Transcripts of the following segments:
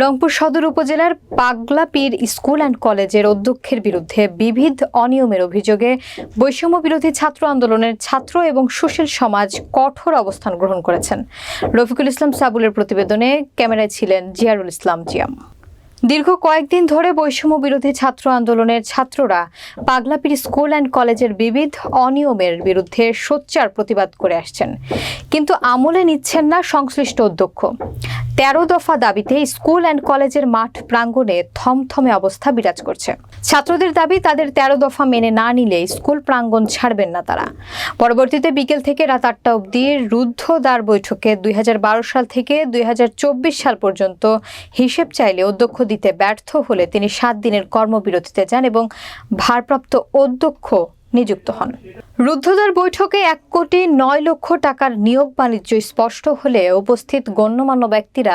রংপুর সদর উপজেলার পাগলা পীর স্কুল অ্যান্ড কলেজের অধ্যক্ষের বিরুদ্ধে বিবিধ অনিয়মের অভিযোগে বৈষম্য বিরোধী ছাত্র আন্দোলনের ছাত্র এবং সুশীল সমাজ কঠোর অবস্থান গ্রহণ করেছেন। রফিকুল ইসলাম সাবুলের প্রতিবেদনে ক্যামেরায় ছিলেন জিয়ারুল ইসলাম জিয়াম। দীর্ঘ কয়েকদিন ধরে বৈষম্য বিরোধী ছাত্র আন্দোলনের ছাত্ররা পাগলাপীর স্কুল অ্যান্ড কলেজের বিবিধ অনিয়মের বিরুদ্ধে সোচ্চার প্রতিবাদ করে আসছেন। কিন্তু আমলে নিচ্ছেন না সংশ্লিষ্ট অধ্যক্ষ। তেরো দফা দাবিতে স্কুল অ্যান্ড কলেজের মাঠ প্রাঙ্গণে থমথমে অবস্থা বিরাজ করছে। ছাত্রদের দাবি, তাদের তেরো দফা মেনে না নিলে স্কুল প্রাঙ্গণ ছাড়বেন না তারা। পরবর্তীতে বিকেল থেকে রাত আটটা অবধি রুদ্ধদ্বার বৈঠকে দুই হাজার বারো সাল থেকে দুই হাজার চব্বিশ সাল পর্যন্ত হিসেব চাইলে অধ্যক্ষ দিতে ব্যর্থ হলে তিনি সাত দিনের কর্মবিরতিতে যান এবং ভারপ্রাপ্ত অধ্যক্ষ নিযুক্ত হন। রুদ্ধদ্বার বৈঠকে এক কোটি নয় লক্ষ টাকার নিয়োগ বাণিজ্য স্পষ্ট হলে উপস্থিত গণ্যমান্য ব্যক্তিরা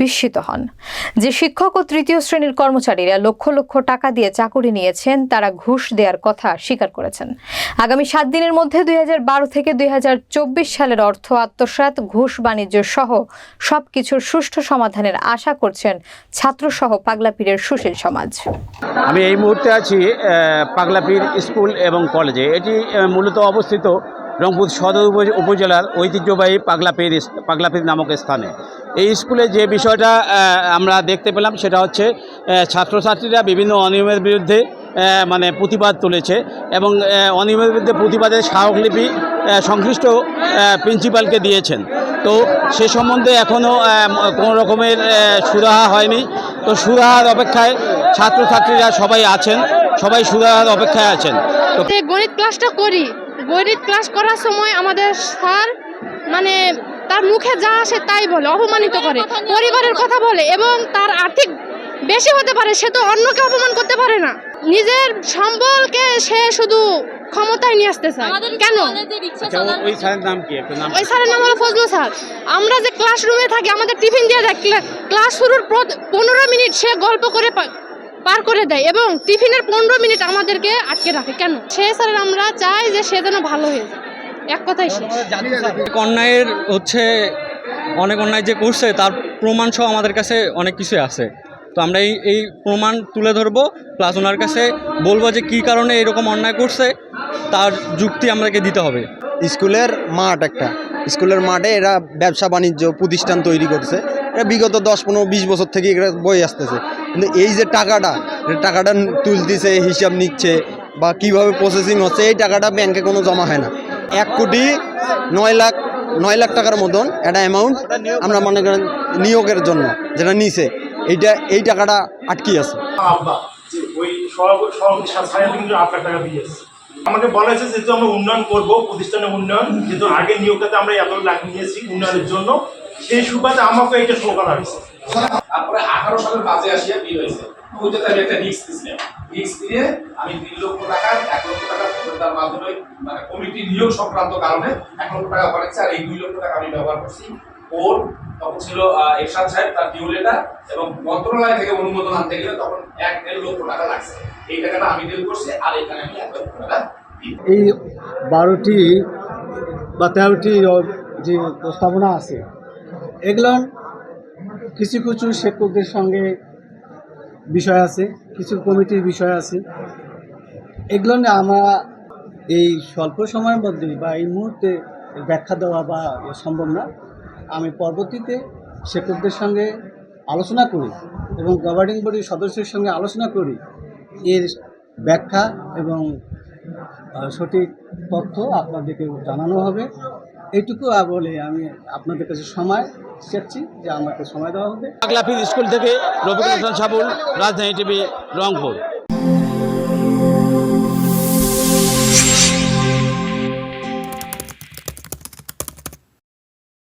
বিস্মিত হন। যে শিক্ষক ও তৃতীয় শ্রেণির কর্মচারীরা লক্ষ লক্ষ টাকা দিয়ে চাকুরি নিয়েছেন, তারা ঘুষ দেওয়ার কথা স্বীকার করেছেন। আগামী সাত দিনের মধ্যে দুই হাজার বারো থেকে দুই হাজার চব্বিশ সালের অর্থ আত্মসাৎ, ঘুষ বাণিজ্য সহ সবকিছুর সুষ্ঠু সমাধানের আশা করছেন ছাত্রসহ পাগলাপীরের সুশীল সমাজ। আমি এই মুহূর্তে আছি পাগলাপীর স্কুল এবং কলেজে। এটি মূলত অবস্থিত রংপুর সদর উপ- উপজেলার ঐতিহ্যবাহী পাগলাপীর পাগলাপীর নামক স্থানে। এই স্কুলে যে বিষয়টা আমরা দেখতে পেলাম সেটা হচ্ছে ছাত্রছাত্রীরা বিভিন্ন অনিয়মের বিরুদ্ধে মানে প্রতিবাদ তুলেছে এবং অনিয়মের বিরুদ্ধে প্রতিবাদের স্মারকলিপি সংশ্লিষ্ট প্রিন্সিপালকে দিয়েছেন। তো সে সম্বন্ধে এখনও কোনো রকমের সুরাহা হয়নি। তো সুরাহার অপেক্ষায় ছাত্রছাত্রীরা সবাই আছেন। সবাই সুরাহার অপেক্ষায় আছেন। গণিত ক্লাসটা করি গণিত ক্লাস করার সময় আমাদের স্যার মানে তার মুখে যা আসে তাই বলে অপমানিত করে। পরিবারের কথা বলে এবং তার আর্থিক বেশি হতে পারে সে তো অন্যকে অপমান করতে পারে না। নিজের সম্বলকে সে শুধু ক্ষমতায় নিয়ে আসতে চায়। কেন? আচ্ছা ওই স্যারের নাম কি? ওই স্যারের নাম হলো ফজলু স্যার। আমরা যে ক্লাসরুমে থাকি আমাদের টিফিন দিয়ে দেয় ক্লাস শুরুর পনেরো মিনিট সে গল্প করে পার করে দেয় এবং টিফিনের পনেরো মিনিট আমাদেরকে আটকে রাখে। কেন? সে স্যারের আমরা চাই যে সে যেন ভালো হয়ে যায়। এক কথাই শেষ। অন্যায়ের হচ্ছে অনেক অন্যায় যে করছে তার প্রমাণ সহ আমাদের কাছে অনেক কিছুই আছে। তো আমরা এই এই প্রমাণ তুলে ধরবো প্লাস ওনার কাছে বলব যে কী কারণে এরকম অন্যায় করছে তার যুক্তি আমাদেরকে দিতে হবে। স্কুলের মাঠ একটা। স্কুলের মাঠে এরা ব্যবসা বাণিজ্য প্রতিষ্ঠান তৈরি করছে। এটা বিগত দশ, পনেরো, বিশ বছর থেকে এরা বয়ে আসতেছে। কিন্তু এই যে টাকাটা টাকাটা তুলতেছে হিসাব নিচ্ছে, বা কীভাবে প্রসেসিং হচ্ছে, এই টাকাটা ব্যাংকে কোনো জমা হয় না। এক কোটি নয় লাখ নয় লাখ টাকার মতন একটা অ্যামাউন্ট আমরা মনে করেন নিয়োগের জন্য যেটা নিছে, এইটা, এই টাকাটা আটকে আছে। আমাকে বলা হয়েছে যেহেতু আমরা উন্নয়ন করব, প্রতিষ্ঠানের উন্নয়ন। কিন্তু আগে নিয়োগটাতে আমরা এত লাখ নিয়েছি উন্নয়নের জন্য। সেই সুবাদে আমাকে এটা শো করা হয়েছে তারপরে আঠারো সালের বাজে আসিয়া বিয়ে হয়েছে। ওইটাতে আমি একটা রিক্স দিয়েছিলাম রিক্স দিয়ে আমি তিন লক্ষ টাকা এক লক্ষ টাকা তার মাধ্যমে মানে কমিটি নিয়োগ সংক্রান্ত কারণে এক লক্ষ টাকা করেছে আর এই দুই লক্ষ টাকা আমি ব্যবহার করছি। ওর তখন ছিল এরশাদ সাহেব তার ডিউ লেটার এবং মন্ত্রণালয় থেকে অনুমোদন আনতে গেলে তখন এক দেড় লক্ষ টাকা লাগছে। এই টাকাটা আমি ডিল করছি আর এখানে আমি এক লক্ষ টাকা এই বারোটি বা তেরোটি যে প্রস্তাবনা আছে এগুলো কিছু কিছু শিক্ষকদের সঙ্গে বিষয় আছে, কিছু কমিটির বিষয় আছে। এগুলো আমরা এই স্বল্প সময়ের মধ্যে বা এই মুহূর্তে ব্যাখ্যা দেওয়া বা সম্ভব না। আমি পরবর্তীতে শিক্ষকদের সঙ্গে আলোচনা করি এবং গভর্নিং বডির সদস্যের সঙ্গে আলোচনা করি। এর ব্যাখ্যা এবং সঠিক তথ্য আপনাদেরকে জানানো হবে। এইটুকু বলে আমি আপনাদের কাছে সময় চাচ্ছি যে আমাকে সময় দেওয়া হবে। পাগলাপীর স্কুল থেকে হাসান সাবুল, রাজধানী টিভি, রংপুর।